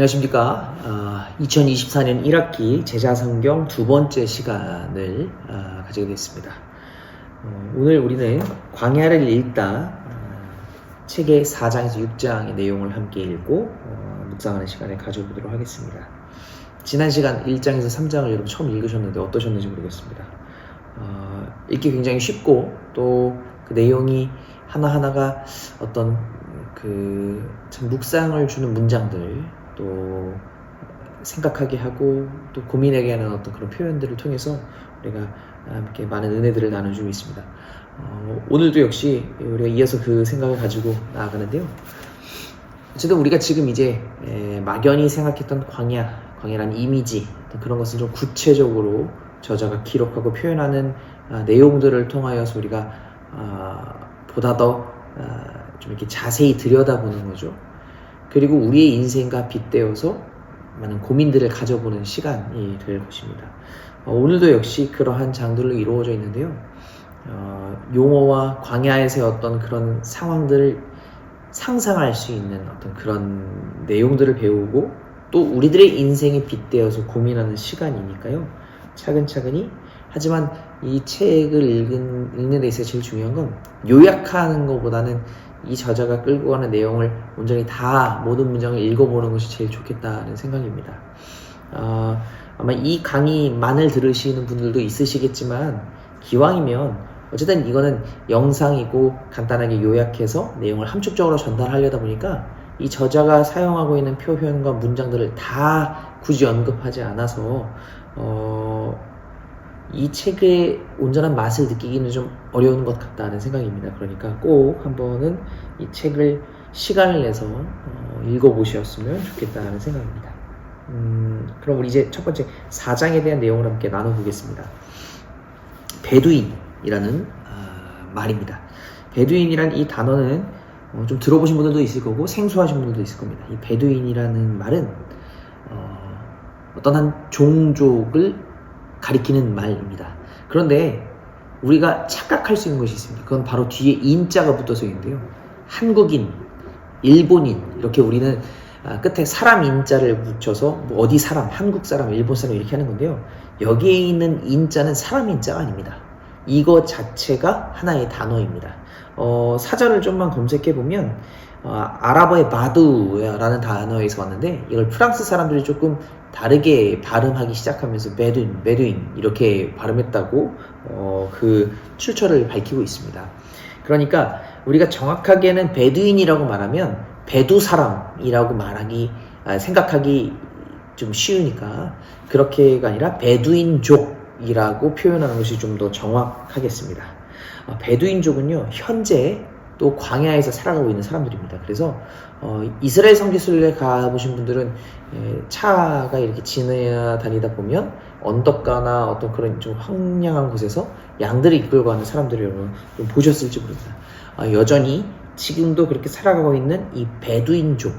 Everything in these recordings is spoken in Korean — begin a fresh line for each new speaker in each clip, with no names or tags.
안녕하십니까. 아, 2024년 1학기 제자성경 두 번째 시간을 아, 가지게 됐습니다. 어, 오늘 우리는 광야를 읽다 아, 책의 4장에서 6장의 내용을 함께 읽고 어, 묵상하는 시간을 가져보도록 하겠습니다. 지난 시간 1장에서 3장을 여러분 처음 읽으셨는데 어떠셨는지 모르겠습니다. 어, 읽기 굉장히 쉽고 또 그 내용이 하나하나가 어떤 그 참 묵상을 주는 문장들 또 생각하게 하고 또 고민하게 하는 어떤 그런 표현들을 통해서 우리가 함께 많은 은혜들을 나눠주고 있습니다. 어, 오늘도 역시 우리가 이어서 그 생각을 가지고 나아가는데요. 어쨌든 우리가 지금 이제 에, 막연히 생각했던 광야, 광야라는 이미지 그런 것을 좀 구체적으로 저자가 기록하고 표현하는 아, 내용들을 통하여서 우리가 아, 보다 더 아, 좀 이렇게 자세히 들여다보는 거죠. 그리고 우리의 인생과 빗대어서 많은 고민들을 가져보는 시간이 될 것입니다. 어, 오늘도 역시 그러한 장들로 이루어져 있는데요. 어, 용어와 광야에서의 어떤 그런 상황들을 상상할 수 있는 어떤 그런 내용들을 배우고 또 우리들의 인생에 빗대어서 고민하는 시간이니까요. 차근차근히 하지만 이 책을 읽은, 읽는 데 있어서 제일 중요한 건 요약하는 것보다는 이 저자가 끌고 가는 내용을 온전히 다 모든 문장을 읽어보는 것이 제일 좋겠다는 생각입니다. 어, 아마 이 강의만을 들으시는 분들도 있으시겠지만 기왕이면 어쨌든 이거는 영상이고 간단하게 요약해서 내용을 함축적으로 전달하려다 보니까 이 저자가 사용하고 있는 표현과 문장들을 다 굳이 언급하지 않아서 어, 이 책의 온전한 맛을 느끼기는 좀 어려운 것 같다는 생각입니다. 그러니까 꼭 한번은 이 책을 시간을 내서 어, 읽어보셨으면 좋겠다는 생각입니다. 음, 그럼 우리 이제 첫 번째 4장에 대한 내용을 함께 나눠보겠습니다. 베두인이라는 아, 말입니다. 베두인이란 이 단어는 어, 좀 들어보신 분들도 있을 거고 생소하신 분들도 있을 겁니다. 이 베두인이라는 말은 어, 어떤 한 종족을 가리키는 말입니다. 그런데 우리가 착각할 수 있는 것이 있습니다. 그건 바로 뒤에 인자가 붙어서 있는데요. 한국인, 일본인 이렇게 우리는 아, 끝에 사람 인자를 붙여서 뭐 어디 사람, 한국 사람, 일본 사람 이렇게 하는 건데요. 여기에 있는 인자는 사람 인자가 아닙니다. 이거 자체가 하나의 단어입니다. 어, 사전을 좀만 검색해 보면 어, 아랍어의 바두라는 단어에서 왔는데 이걸 프랑스 사람들이 조금 다르게 발음하기 시작하면서 베두인, 베두인 이렇게 발음했다고 어, 그 출처를 밝히고 있습니다. 그러니까 우리가 정확하게는 베두인이라고 말하면 베두 사람이라고 말하기 아, 생각하기 좀 쉬우니까 그렇게가 아니라 베두인족이라고 표현하는 것이 좀 더 정확하겠습니다. 어, 베두인족은요 현재 또 광야에서 살아가고 있는 사람들입니다. 그래서 어, 이스라엘 성지순례 가보신 분들은 예, 차가 이렇게 지나다니다 보면 언덕가나 어떤 그런 좀 황량한 곳에서 양들을 이끌고 가는 사람들을 여러분 좀 보셨을지 모릅니다. 아, 여전히 지금도 그렇게 살아가고 있는 이 베두인족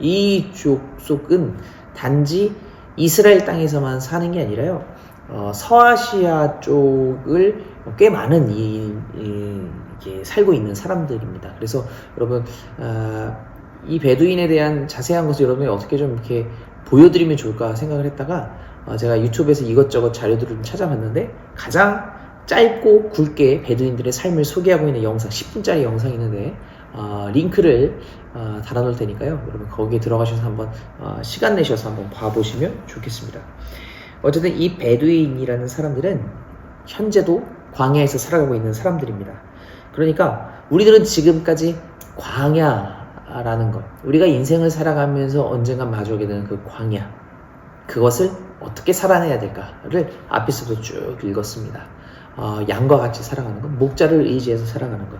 이 족 속은 단지 이스라엘 땅에서만 사는 게 아니라요. 어, 서아시아 쪽을 꽤 많은 이, 이, 이게 살고 있는 사람들입니다. 그래서 여러분 어, 이 베두인에 대한 자세한 것을 여러분이 어떻게 좀 이렇게 보여드리면 좋을까 생각을 했다가 어, 제가 유튜브에서 이것저것 자료들을 좀 찾아봤는데 가장 짧고 굵게 베두인들의 삶을 소개하고 있는 영상 10분짜리 영상이 있는데 어, 링크를 어, 달아놓을 테니까요. 여러분 거기에 들어가셔서 한번 어, 시간 내셔서 한번 봐보시면 좋겠습니다. 어쨌든 이 베두인이라는 사람들은 현재도 광야에서 살아가고 있는 사람들입니다. 그러니까 우리들은 지금까지 광야라는 것, 우리가 인생을 살아가면서 언젠가 마주하게 되는 그 광야, 그것을 어떻게 살아내야 될까를 앞에서도 쭉 읽었습니다. 어, 양과 같이 살아가는 것, 목자를 의지해서 살아가는 것.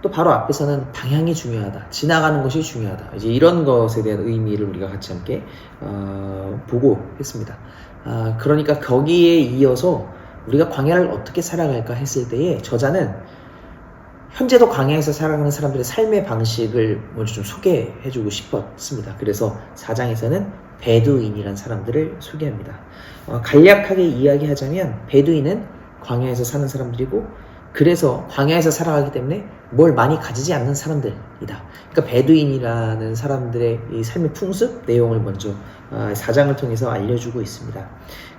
또 바로 앞에서는 방향이 중요하다, 지나가는 것이 중요하다. 이제 이런 것에 대한 의미를 우리가 같이 함께 어, 보고 했습니다. 아, 그러니까 거기에 이어서 우리가 광야를 어떻게 살아갈까 했을 때에 저자는 현재도 광야에서 살아가는 사람들의 삶의 방식을 먼저 좀 소개해주고 싶었습니다. 그래서 사장에서는 베두인이란 사람들을 소개합니다. 어, 간략하게 이야기하자면 베두인은 광야에서 사는 사람들이고 그래서 광야에서 살아가기 때문에 뭘 많이 가지지 않는 사람들이다. 그러니까 베두인이라는 사람들의 이 삶의 풍습 내용을 먼저 아, 사장을 통해서 알려주고 있습니다.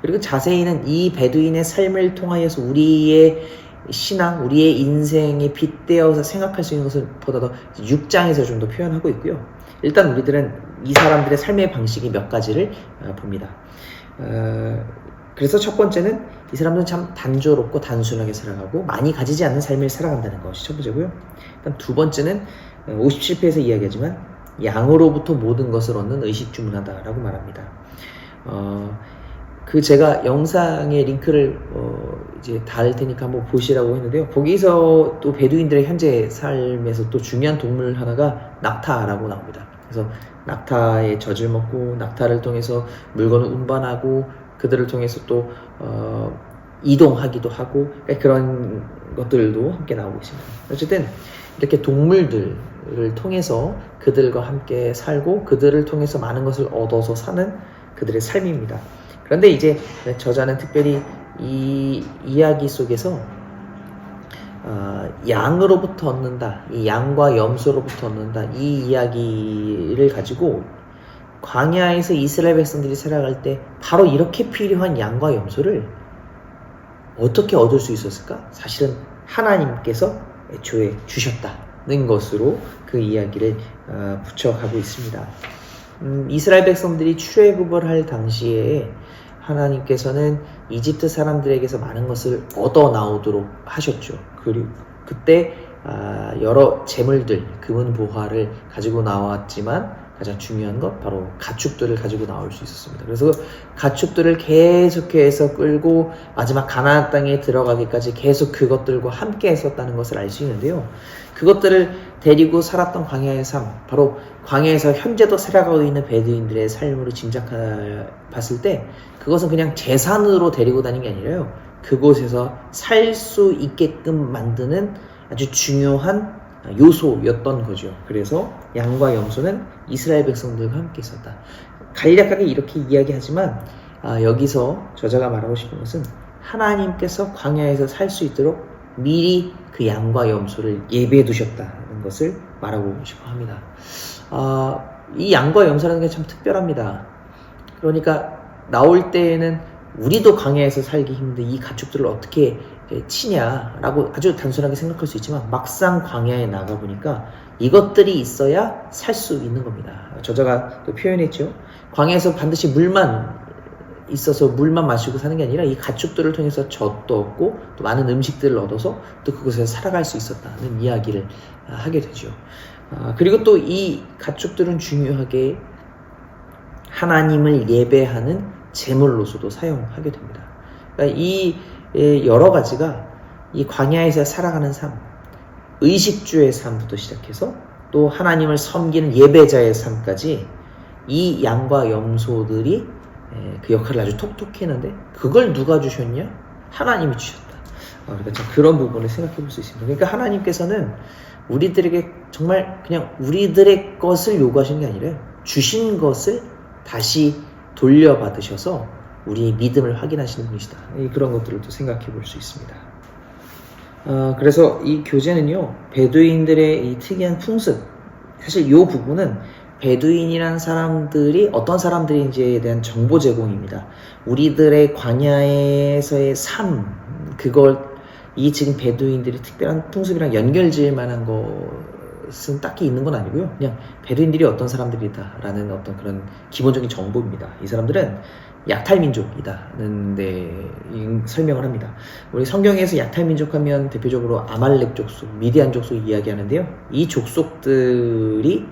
그리고 자세히는 이 베두인의 삶을 통하여서 우리의 신앙, 우리의 인생에 빗대어서 생각할 수 있는 것을 보다도 6장에서 좀 더 표현하고 있고요. 일단 우리들은 이 사람들의 삶의 방식이 몇 가지를 어, 봅니다. 어, 그래서 첫 번째는 이 사람들은 참 단조롭고 단순하게 살아가고 많이 가지지 않는 삶을 살아간다는 것이 첫 번째고요. 그다음 두 번째는 57페에서 이야기하지만 양으로부터 모든 것을 얻는 의식주문하다라고 말합니다. 어, 그 제가 영상의 링크를 어, 이제 달 테니까 한번 보시라고 했는데요. 거기서 또 베두인들의 현재 삶에서 또 중요한 동물 하나가 낙타라고 나옵니다. 그래서 낙타의 젖을 먹고 낙타를 통해서 물건을 운반하고 그들을 통해서 또 어, 이동하기도 하고 그러니까 그런 것들도 함께 나오고 있습니다. 어쨌든 이렇게 동물들을 통해서 그들과 함께 살고 그들을 통해서 많은 것을 얻어서 사는 그들의 삶입니다. 그런데 이제 저자는 특별히 이 이야기 속에서 어, 양으로부터 얻는다, 이 양과 염소로부터 얻는다 이 이야기를 가지고 광야에서 이스라엘 백성들이 살아갈 때 바로 이렇게 필요한 양과 염소를 어떻게 얻을 수 있었을까? 사실은 하나님께서 애초에 주셨다는 것으로 그 이야기를 어, 붙여가고 있습니다. 음, 이스라엘 백성들이 출애굽을 할 당시에 하나님께서는 이집트 사람들에게서 많은 것을 얻어 나오도록 하셨죠. 그리고 그때 아, 여러 재물들, 금은 보화를 가지고 나왔지만 가장 중요한 것 바로 가축들을 가지고 나올 수 있었습니다. 그래서 가축들을 계속해서 끌고 마지막 가나안 땅에 들어가기까지 계속 그것들과 함께 했었다는 것을 알 수 있는데요. 그것들을 데리고 살았던 광야의 삶, 바로 광야에서 현재도 살아가고 있는 베드인들의 삶으로 짐작해 봤을 때 그것은 그냥 재산으로 데리고 다닌 게 아니라요. 그곳에서 살 수 있게끔 만드는 아주 중요한 요소였던 거죠. 그래서 양과 염소는 이스라엘 백성들과 함께 있었다. 간략하게 이렇게 이야기하지만 아, 여기서 저자가 말하고 싶은 것은 하나님께서 광야에서 살 수 있도록 미리 그 양과 염소를 예배해 두셨다는 것을 말하고 싶어 합니다. 아, 이 양과 염소라는 게 참 특별합니다. 그러니까 나올 때에는 우리도 광야에서 살기 힘든 이 가축들을 어떻게 치냐라고 아주 단순하게 생각할 수 있지만 막상 광야에 나가 보니까 이것들이 있어야 살 수 있는 겁니다. 저자가 또 표현했죠. 광야에서 반드시 물만 있어서 물만 마시고 사는 게 아니라 이 가축들을 통해서 젖도 얻고 또 많은 음식들을 얻어서 또 그곳에서 살아갈 수 있었다는 이야기를 하게 되죠. 아, 그리고 또 이 가축들은 중요하게 하나님을 예배하는 제물로서도 사용하게 됩니다. 그러니까 이 여러 가지가 이 광야에서 살아가는 삶, 의식주의 삶부터 시작해서 또 하나님을 섬기는 예배자의 삶까지 이 양과 염소들이 그 역할을 아주 톡톡히 했는데 그걸 누가 주셨냐? 하나님이 주셨다. 어, 그러니까 참 그런 부분을 생각해 볼 수 있습니다. 그러니까 하나님께서는 우리들에게 정말 그냥 우리들의 것을 요구하시는 게 아니라 주신 것을 다시 돌려받으셔서 우리의 믿음을 확인하시는 분이시다. 그런 것들을 또 생각해 볼 수 있습니다. 어, 그래서 이 교재는요, 베두인들의 이 특이한 풍습, 사실 이 부분은 베두인이라는 사람들이 어떤 사람들인지에 대한 정보 제공입니다. 우리들의 광야에서의 삶, 그걸 이 지금 베두인들이 특별한 풍습이랑 연결 지을 만한 것은 딱히 있는 건 아니고요. 그냥 베두인들이 어떤 사람들이다라는 어떤 그런 기본적인 정보입니다. 이 사람들은 약탈민족이다는 데 설명을 합니다. 우리 성경에서 약탈민족 하면 대표적으로 아말렉 족속, 미디안 족속 이야기하는데요. 이 족속들이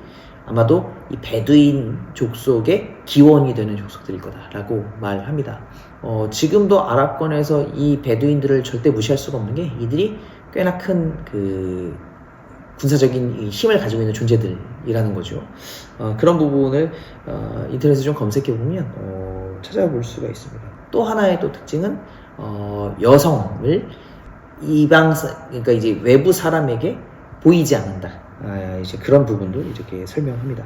아마도 이 베두인 족속의 기원이 되는 족속들일 거다라고 말합니다. 어, 지금도 아랍권에서 이 베두인들을 절대 무시할 수가 없는 게 이들이 꽤나 큰 그 군사적인 힘을 가지고 있는 존재들이라는 거죠. 어, 그런 부분을 어, 인터넷에 좀 검색해 보면 어, 찾아볼 수가 있습니다. 또 하나의 또 특징은 어, 여성을 이방 그러니까 이제 외부 사람에게 보이지 않는다. 아, 이제 그런 부분도 이렇게 설명합니다.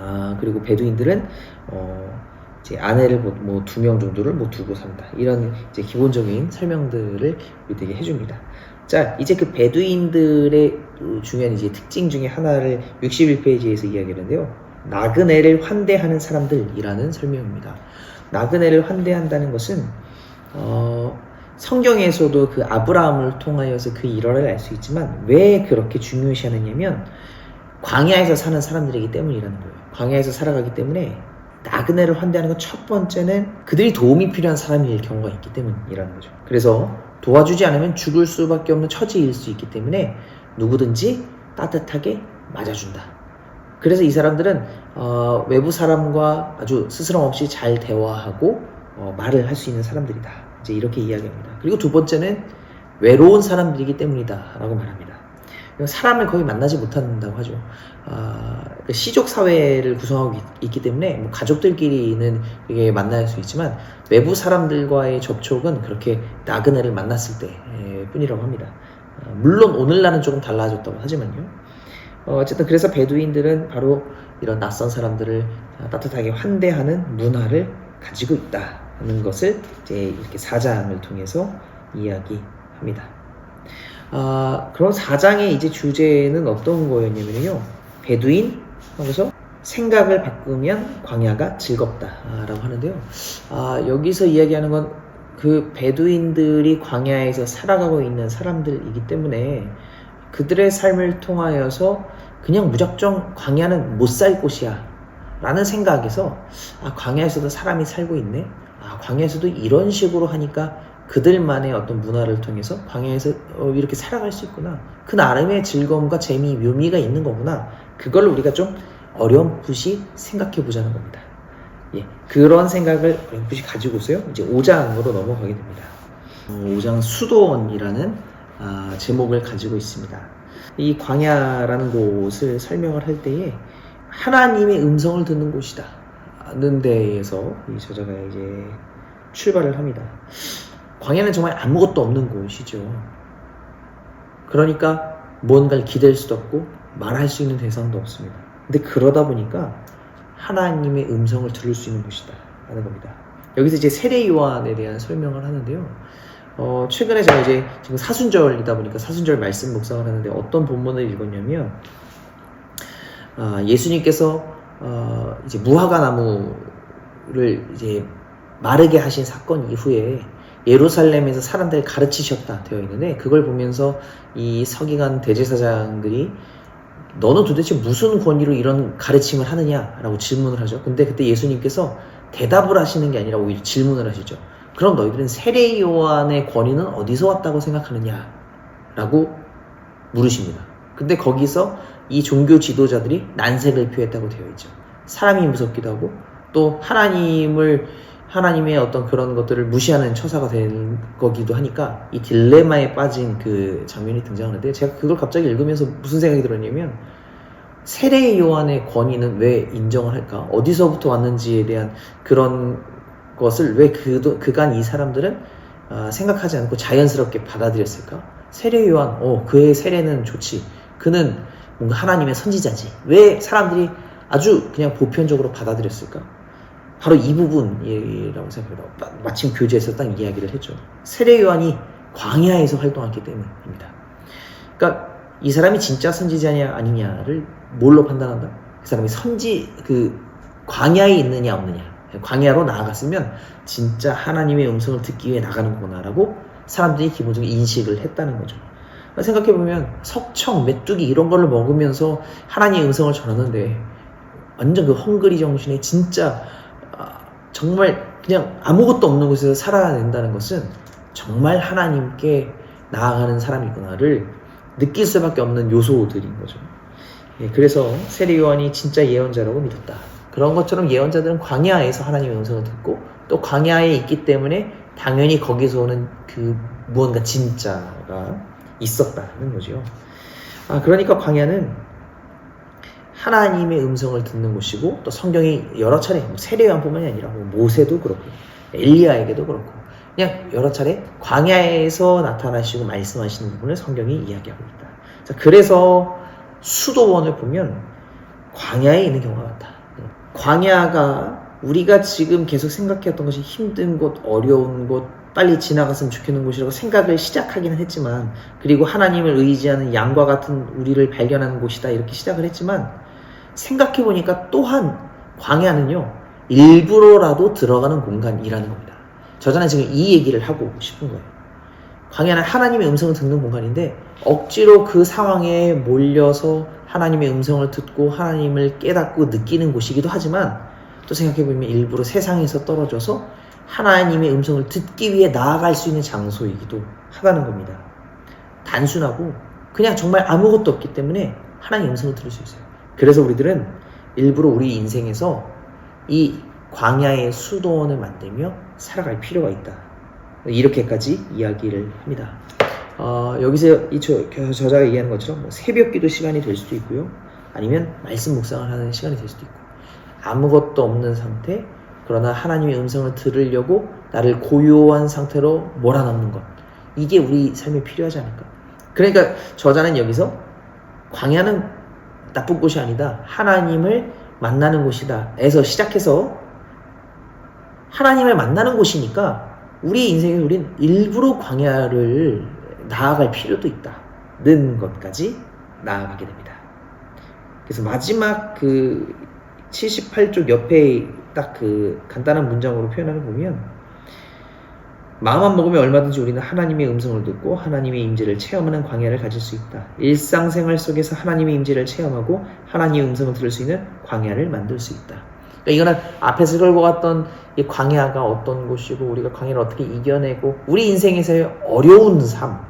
아, 그리고 베두인들은 어, 이제 아내를 뭐 두 명 정도를 뭐 두고 산다. 이런 이제 기본적인 설명들을 우리에게 해줍니다. 자, 이제 그 베두인들의 그 중요한 이제 특징 중에 하나를 61페이지에서 이야기하는데요. 나그네를 환대하는 사람들이라는 설명입니다. 나그네를 환대한다는 것은 어, 성경에서도 그 아브라함을 통하여서 그 일화를 알 수 있지만 왜 그렇게 중요시하느냐면 광야에서 사는 사람들이기 때문이라는 거예요. 광야에서 살아가기 때문에 나그네를 환대하는 건 첫 번째는 그들이 도움이 필요한 사람일 경우가 있기 때문이라는 거죠. 그래서 도와주지 않으면 죽을 수밖에 없는 처지일 수 있기 때문에 누구든지 따뜻하게 맞아준다. 그래서 이 사람들은 어, 외부 사람과 아주 스스럼 없이 잘 대화하고 어, 말을 할 수 있는 사람들이다. 이제 이렇게 이야기합니다. 그리고 두 번째는 외로운 사람들이기 때문이다라고 말합니다. 사람을 거의 만나지 못한다고 하죠. 아, 그 시족 사회를 구성하고 있, 기 때문에 뭐 가족들끼리는 이게 만날 수 있지만 외부 사람들과의 접촉은 그렇게 나그네를 만났을 때 뿐이라고 합니다. 아, 물론 오늘날은 조금 달라졌다고 하지만요. 어, 어쨌든 그래서 베두인들은 바로 이런 낯선 사람들을 따뜻하게 환대하는 문화를 가지고 있다는 것을 이제 이렇게 사장을 통해서 이야기합니다. 아, 그럼 4장의 이제 주제는 어떤 거였냐면요. 베두인 하면서 생각을 바꾸면 광야가 즐겁다라고 하는데요. 아, 여기서 이야기하는 건 그 베두인들이 광야에서 살아가고 있는 사람들이기 때문에 그들의 삶을 통하여서 그냥 무작정 광야는 못 살 곳이야 라는 생각에서 아, 광야에서도 사람이 살고 있네. 아, 광야에서도 이런 식으로 하니까 그들만의 어떤 문화를 통해서 광야에서 어, 이렇게 살아갈 수 있구나. 그 나름의 즐거움과 재미, 묘미가 있는 거구나. 그걸 우리가 좀 어렴풋이 생각해 보자는 겁니다. 예, 그런 생각을 어렴풋이 가지고서요. 이제 5장으로 넘어가게 됩니다. 어, 5장 수도원이라는 아, 제목을 가지고 있습니다. 이 광야라는 곳을 설명을 할 때에 하나님의 음성을 듣는 곳이다. 는 데에서 이 저자가 이제 출발을 합니다. 광야는 정말 아무것도 없는 곳이죠. 그러니까 뭔가를 기댈 수도 없고 말할 수 있는 대상도 없습니다. 근데 그러다 보니까 하나님의 음성을 들을 수 있는 곳이다. 라는 겁니다. 여기서 이제 세례 요한에 대한 설명을 하는데요. 어, 최근에 제가 이제 지금 사순절이다 보니까 사순절 말씀 묵상을 하는데 어떤 본문을 읽었냐면, 아, 예수님께서 어, 이제 무화과 나무를 이제 마르게 하신 사건 이후에 예루살렘에서 사람들 가르치셨다 되어 있는데 그걸 보면서 이 서기관 대제사장들이 너는 도대체 무슨 권위로 이런 가르침을 하느냐라고 질문을 하죠. 근데 그때 예수님께서 대답을 하시는 게 아니라 오히려 질문을 하시죠. 그럼 너희들은 세례 요한의 권위는 어디서 왔다고 생각하느냐? 라고 물으십니다. 근데 거기서 이 종교 지도자들이 난색을 표했다고 되어 있죠. 사람이 무섭기도 하고 또 하나님을 하나님의 어떤 그런 것들을 무시하는 처사가 된 거기도 하니까 이 딜레마에 빠진 그 장면이 등장하는데 제가 그걸 갑자기 읽으면서 무슨 생각이 들었냐면 세례 요한의 권위는 왜 인정을 할까? 어디서부터 왔는지에 대한 그런 것을 왜 그, 그간 이 사람들은 아, 생각하지 않고 자연스럽게 받아들였을까? 세례 요한, 어, 그의 세례는 좋지. 그는 뭔가 하나님의 선지자지. 왜 사람들이 아주 그냥 보편적으로 받아들였을까? 바로 이 부분이라고 생각합니다. 마침 교재에서 딱 이야기를 했죠. 세례 요한이 광야에서 활동했기 때문입니다. 그러니까 이 사람이 진짜 선지자냐 아니냐를 뭘로 판단한다? 그 사람이 선지 그 광야에 있느냐 없느냐. 광야로 나아갔으면 진짜 하나님의 음성을 듣기 위해 나가는 거구나라고 사람들이 기본적으로 인식을 했다는 거죠. 생각해보면 석청, 메뚜기 이런 걸로 먹으면서 하나님의 음성을 전하는데 완전 그 헝그리 정신에 진짜 정말 그냥 아무것도 없는 곳에서 살아낸다는 것은 정말 하나님께 나아가는 사람이구나를 느낄 수밖에 없는 요소들인 거죠. 예, 그래서 세례 요한이 진짜 예언자라고 믿었다. 그런 것처럼 예언자들은 광야에서 하나님의 음성을 듣고 또 광야에 있기 때문에 당연히 거기서 오는 그 무언가 진짜가 있었다는 거죠. 아, 그러니까 광야는 하나님의 음성을 듣는 곳이고 또 성경이 여러 차례 뭐 세례요한뿐만이 아니라 뭐 모세도 그렇고 엘리야에게도 그렇고 그냥 여러 차례 광야에서 나타나시고 말씀하시는 부분을 성경이 이야기하고 있다. 자, 그래서 수도원을 보면 광야에 있는 경우가 많다. 광야가 우리가 지금 계속 생각해왔던 것이 힘든 곳, 어려운 곳, 빨리 지나갔으면 좋겠는 곳이라고 생각을 시작하기는 했지만, 그리고 하나님을 의지하는 양과 같은 우리를 발견하는 곳이다, 이렇게 시작을 했지만, 생각해보니까 또한 광야는요, 일부러라도 들어가는 공간이라는 겁니다. 저자는 지금 이 얘기를 하고 싶은 거예요. 광야는 하나님의 음성을 듣는 공간인데, 억지로 그 상황에 몰려서 하나님의 음성을 듣고 하나님을 깨닫고 느끼는 곳이기도 하지만, 또 생각해보면 일부러 세상에서 떨어져서 하나님의 음성을 듣기 위해 나아갈 수 있는 장소이기도 하다는 겁니다. 단순하고 그냥 정말 아무것도 없기 때문에 하나님의 음성을 들을 수 있어요. 그래서 우리들은 일부러 우리 인생에서 이 광야의 수도원을 만들며 살아갈 필요가 있다. 이렇게까지 이야기를 합니다. 어, 여기서 이 저, 저자가 얘기하는 것처럼 뭐 새벽 기도 시간이 될 수도 있고요. 아니면 말씀 묵상을 하는 시간이 될 수도 있고. 아무것도 없는 상태, 그러나 하나님의 음성을 들으려고 나를 고요한 상태로 몰아넣는 것. 이게 우리 삶에 필요하지 않을까. 그러니까 저자는 여기서 광야는 나쁜 곳이 아니다. 하나님을 만나는 곳이다. 에서 시작해서 하나님을 만나는 곳이니까 우리 인생에 우린 일부러 광야를 나아갈 필요도 있다 는 것까지 나아가게 됩니다. 그래서 마지막 그 78쪽 옆에 딱 그 간단한 문장으로 표현하는 보면 마음만 먹으면 얼마든지 우리는 하나님의 음성을 듣고 하나님의 임재를 체험하는 광야를 가질 수 있다. 일상생활 속에서 하나님의 임재를 체험하고 하나님의 음성을 들을 수 있는 광야를 만들 수 있다. 그러니까 이거는 앞에서 끌고 갔던 이 광야가 어떤 곳이고 우리가 광야를 어떻게 이겨내고 우리 인생에서의 어려운 삶,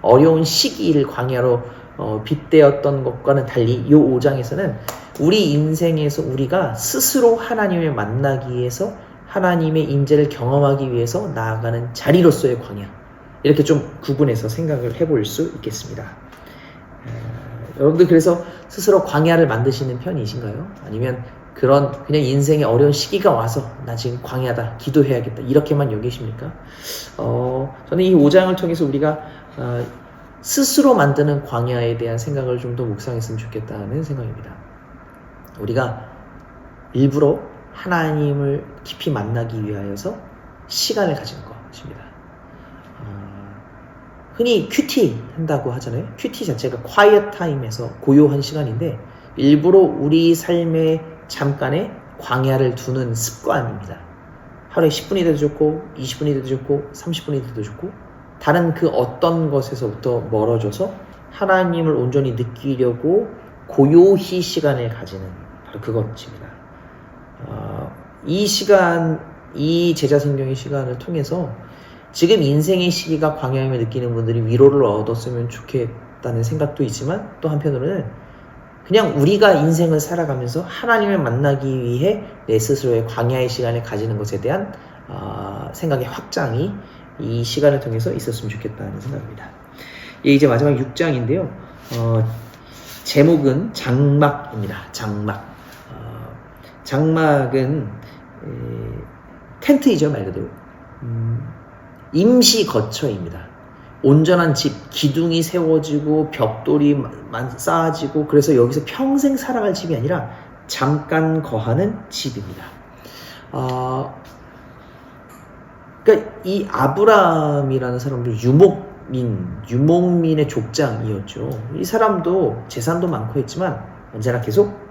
어려운 시기를 광야로 어, 빗대었던 것과는 달리 이 5장에서는 우리 인생에서 우리가 스스로 하나님을 만나기 위해서 하나님의 임재를 경험하기 위해서 나아가는 자리로서의 광야 이렇게 좀 구분해서 생각을 해볼 수 있겠습니다. 에, 여러분들 그래서 스스로 광야를 만드시는 편이신가요? 아니면 그런 그냥 인생의 어려운 시기가 와서 나 지금 광야다 기도해야겠다 이렇게만 여기십니까? 어, 저는 이 5장을 통해서 우리가 어, 스스로 만드는 광야에 대한 생각을 좀 더 묵상했으면 좋겠다는 생각입니다. 우리가 일부러 하나님을 깊이 만나기 위하여서 시간을 가지는 것입니다. 어, 흔히 큐티 한다고 하잖아요. 큐티 자체가 quiet time에서 고요한 시간인데 일부러 우리 삶의 잠깐의 광야를 두는 습관입니다. 하루에 10분이 돼도 좋고 20분이 돼도 좋고 30분이 돼도 좋고 다른 그 어떤 것에서부터 멀어져서 하나님을 온전히 느끼려고 고요히 시간을 가지는 바로 그것입니다. 어, 이 시간, 이 제자 성경의 시간을 통해서 지금 인생의 시기가 광야임을 느끼는 분들이 위로를 얻었으면 좋겠다는 생각도 있지만 또 한편으로는 그냥 우리가 인생을 살아가면서 하나님을 만나기 위해 내 스스로의 광야의 시간을 가지는 것에 대한 어, 생각의 확장이 이 시간을 통해서 있었으면 좋겠다는 생각입니다. 예, 이제 마지막 6장인데요. 어, 제목은 장막입니다. 장막. 어, 장막은 에, 텐트이죠 말 그대로. 음, 임시 거처입니다. 온전한 집, 기둥이 세워지고 벽돌이 쌓아지고 그래서 여기서 평생 살아갈 집이 아니라 잠깐 거하는 집입니다. 어, 그러니까 이 아브람이라는 사람도 유목민, 유목민의 족장이었죠. 이 사람도 재산도 많고 했지만 언제나 계속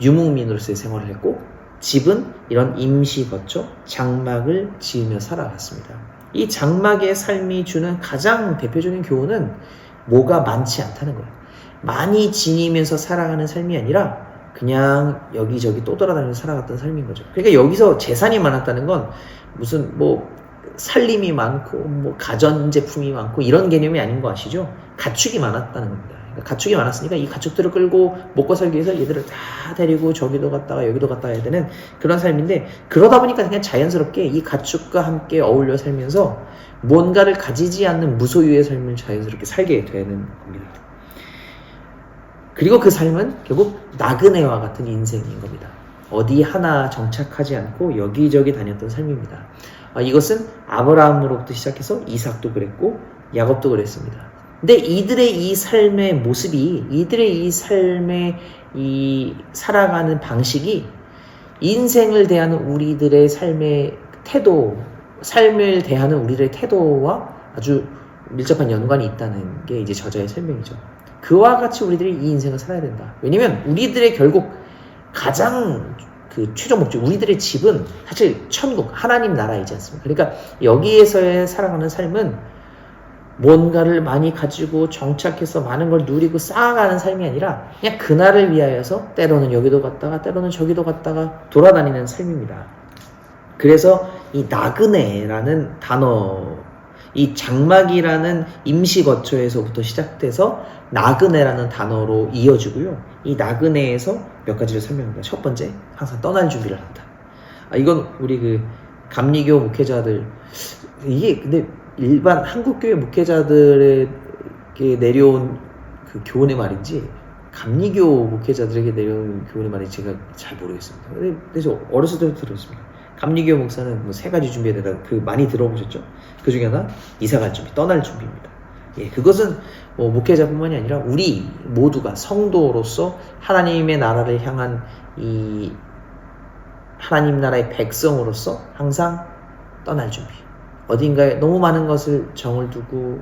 유목민으로서의 생활을 했고 집은 이런 임시 거처, 장막을 지으며 살아갔습니다. 이 장막의 삶이 주는 가장 대표적인 교훈은 뭐가 많지 않다는 거예요. 많이 지니면서 살아가는 삶이 아니라 그냥 여기저기 또 돌아다니면서 살아갔던 삶인 거죠. 그러니까 여기서 재산이 많았다는 건 무슨 뭐 살림이 많고 뭐 가전 제품이 많고 이런 개념이 아닌 거 아시죠? 가축이 많았다는 겁니다. 가축이 많았으니까 이 가축들을 끌고 먹고 살기 위해서 얘들을 다 데리고 저기도 갔다가 여기도 갔다 해야 되는 그런 삶인데 그러다 보니까 그냥 자연스럽게 이 가축과 함께 어울려 살면서 뭔가를 가지지 않는 무소유의 삶을 자연스럽게 살게 되는 겁니다. 그리고 그 삶은 결국 나그네와 같은 인생인 겁니다. 어디 하나 정착하지 않고 여기저기 다녔던 삶입니다. 아, 이것은 아브라함으로부터 시작해서 이삭도 그랬고 야곱도 그랬습니다. 근데 이들의 이 삶의 모습이 이들의 이 삶의 이 살아가는 방식이 인생을 대하는 우리들의 삶의 태도, 삶을 대하는 우리들의 태도와 아주 밀접한 연관이 있다는 게 이제 저자의 설명이죠. 그와 같이 우리들이 이 인생을 살아야 된다. 왜냐면 우리들의 결국 가장 그 최종 목적, 우리들의 집은 사실 천국, 하나님 나라이지 않습니까? 그러니까 여기에서의 살아가는 삶은 뭔가를 많이 가지고 정착해서 많은 걸 누리고 쌓아가는 삶이 아니라 그냥 그날을 위하여서 때로는 여기도 갔다가 때로는 저기도 갔다가 돌아다니는 삶입니다. 그래서 이 나그네라는 단어, 이 장막이라는 임시 거처에서부터 시작돼서 나그네라는 단어로 이어지고요. 이 나그네에서 몇 가지를 설명합니다. 첫 번째, 항상 떠날 준비를 한다. 아, 이건 우리 그 감리교 목회자들 이게 근데 일반 한국교회 목회자들에게 내려온 그 교훈의 말인지 감리교 목회자들에게 내려온 교훈의 말인지 제가 잘 모르겠습니다. 그래서 어렸을 때부터 들었습니다. 감리교 목사는 뭐 세 가지 준비에 대해서 그 많이 들어보셨죠? 그 중에 하나 이사갈 준비, 떠날 준비입니다. 예, 그것은 뭐 목회자뿐만이 아니라 우리 모두가 성도로서 하나님의 나라를 향한 이 하나님 나라의 백성으로서 항상 떠날 준비. 어딘가에 너무 많은 것을 정을 두고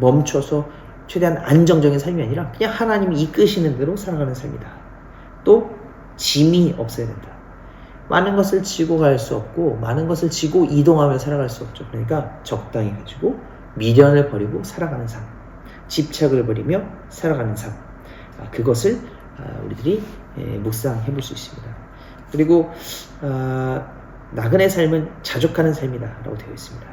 멈춰서 최대한 안정적인 삶이 아니라 그냥 하나님이 이끄시는 대로 살아가는 삶이다. 또 짐이 없어야 된다. 많은 것을 지고 갈 수 없고 많은 것을 지고 이동하며 살아갈 수 없죠. 그러니까 적당히 가지고 미련을 버리고 살아가는 삶, 집착을 버리며 살아가는 삶. 아, 그것을 아, 우리들이 예, 묵상해 볼 수 있습니다. 그리고 아, 나그네 삶은 자족하는 삶이다 라고 되어 있습니다.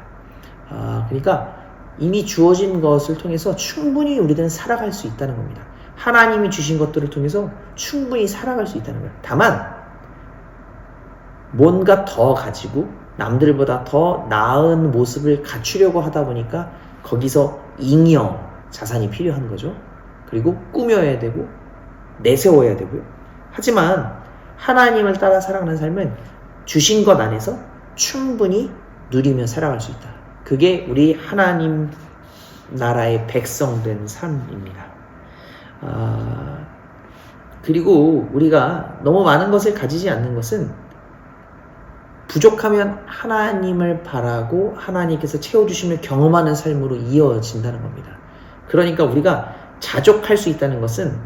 그러니까 이미 주어진 것을 통해서 충분히 우리들은 살아갈 수 있다는 겁니다. 하나님이 주신 것들을 통해서 충분히 살아갈 수 있다는 거예요. 다만 뭔가 더 가지고 남들보다 더 나은 모습을 갖추려고 하다 보니까 거기서 잉여 자산이 필요한 거죠. 그리고 꾸며야 되고 내세워야 되고요. 하지만 하나님을 따라 살아가는 삶은 주신 것 안에서 충분히 누리며 살아갈 수 있다. 그게 우리 하나님 나라의 백성된 삶입니다. 아, 그리고 우리가 너무 많은 것을 가지지 않는 것은 부족하면 하나님을 바라고 하나님께서 채워주시면 경험하는 삶으로 이어진다는 겁니다. 그러니까 우리가 자족할 수 있다는 것은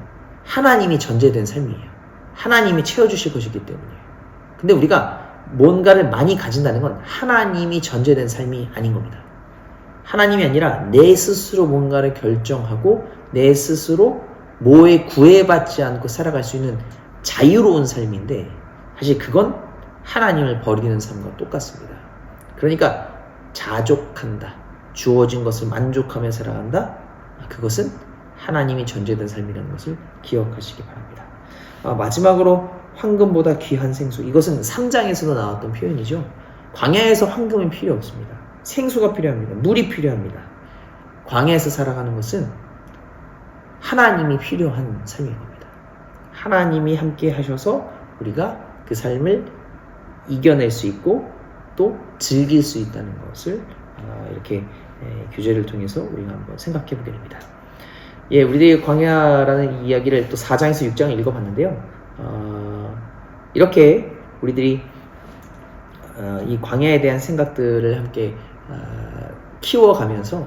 하나님이 전제된 삶이에요. 하나님이 채워주실 것이기 때문이에요. 근데 우리가 뭔가를 많이 가진다는 건 하나님이 전제된 삶이 아닌 겁니다. 하나님이 아니라 내 스스로 뭔가를 결정하고 내 스스로 뭐에 구애받지 않고 살아갈 수 있는 자유로운 삶인데 사실 그건 하나님을 버리는 삶과 똑같습니다. 그러니까 자족한다. 주어진 것을 만족하며 살아간다. 그것은 하나님이 전제된 삶이라는 것을 기억하시기 바랍니다. 아, 마지막으로 황금보다 귀한 생수. 이것은 3장에서도 나왔던 표현이죠. 광야에서 황금은 필요 없습니다. 생수가 필요합니다. 물이 필요합니다. 광야에서 살아가는 것은 하나님이 필요한 삶인 겁니다. 하나님이 함께 하셔서 우리가 그 삶을 이겨낼 수 있고 또 즐길 수 있다는 것을 어, 이렇게 교재를 통해서 우리가 한번 생각해 보게 됩니다. 예, 우리들이 광야라는 이야기를 또 4장에서 6장을 읽어봤는데요. 어, 이렇게 우리들이 어, 이 광야에 대한 생각들을 함께 키워가면서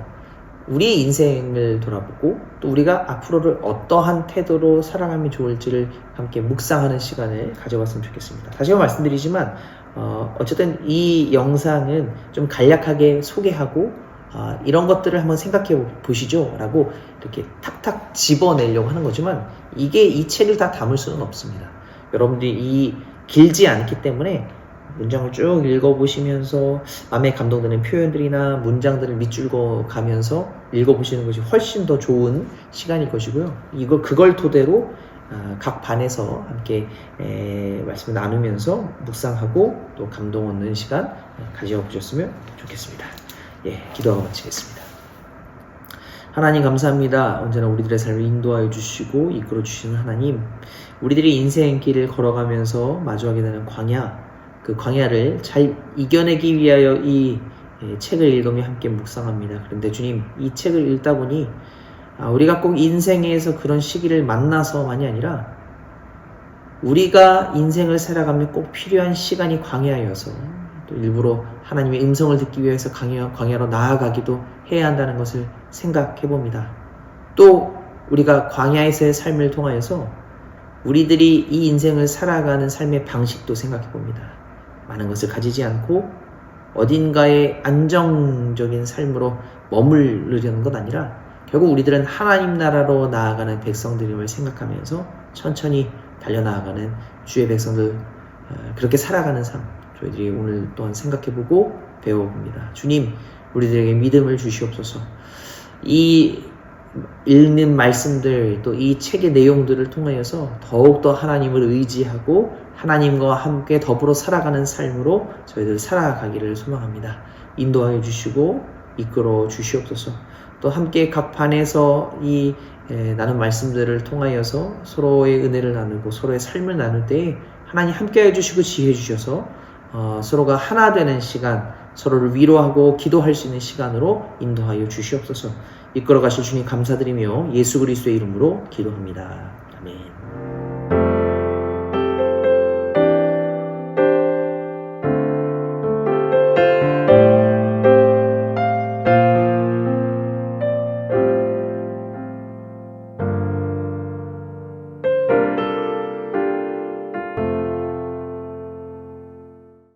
우리 인생을 돌아보고 또 우리가 앞으로를 어떠한 태도로 살아가면 좋을지를 함께 묵상하는 시간을 가져봤으면 좋겠습니다. 다시 한번 말씀드리지만 어, 어쨌든 이 영상은 좀 간략하게 소개하고 어, 이런 것들을 한번 생각해 보시죠 라고 이렇게 탁탁 집어내려고 하는 거지만 이게 이 책을 다 담을 수는 없습니다. 여러분들이 이 길지 않기 때문에 문장을 쭉 읽어보시면서 마음에 감동되는 표현들이나 문장들을 밑줄거 가면서 읽어보시는 것이 훨씬 더 좋은 시간일 것이고요. 이거 그걸 토대로 아, 각 반에서 함께 말씀을 나누면서 묵상하고 또 감동 얻는 시간 가져보셨으면 좋겠습니다. 예, 기도하고 마치겠습니다. 하나님 감사합니다. 언제나 우리들의 삶을 인도하여 주시고 이끌어 주시는 하나님, 우리들이 인생 길을 걸어가면서 마주하게 되는 광야, 그 광야를 잘 이겨내기 위하여 이 예, 책을 읽으며 함께 묵상합니다. 그런데 주님, 이 책을 읽다 보니 아, 우리가 꼭 인생에서 그런 시기를 만나서만이 아니라 우리가 인생을 살아가며 꼭 필요한 시간이 광야여서 또 일부러 하나님의 음성을 듣기 위해서 광야, 광야로 나아가기도 해야 한다는 것을 생각해 봅니다. 또 우리가 광야에서의 삶을 통하여서 우리들이 이 인생을 살아가는 삶의 방식도 생각해 봅니다. 많은 것을 가지지 않고 어딘가의 안정적인 삶으로 머무르려는 것 아니라 결국 우리들은 하나님 나라로 나아가는 백성들임을 생각하면서 천천히 달려나아가는 주의 백성들 어, 그렇게 살아가는 삶 저희들이 오늘 또한 생각해보고 배워봅니다. 주님 우리들에게 믿음을 주시옵소서. 이 읽는 말씀들 또 이 책의 내용들을 통하여서 더욱더 하나님을 의지하고 하나님과 함께 더불어 살아가는 삶으로 저희들 살아가기를 소망합니다. 인도하여 주시고 이끌어 주시옵소서. 또 함께 각 반에서 이 에, 나눈 말씀들을 통하여서 서로의 은혜를 나누고 서로의 삶을 나눌 때 하나님 함께 해 주시고 지혜 주셔서 어, 서로가 하나 되는 시간, 서로를 위로하고 기도할 수 있는 시간으로 인도하여 주시옵소서. 이끌어 가실 주님 감사드리며 예수 그리스도의 이름으로 기도합니다.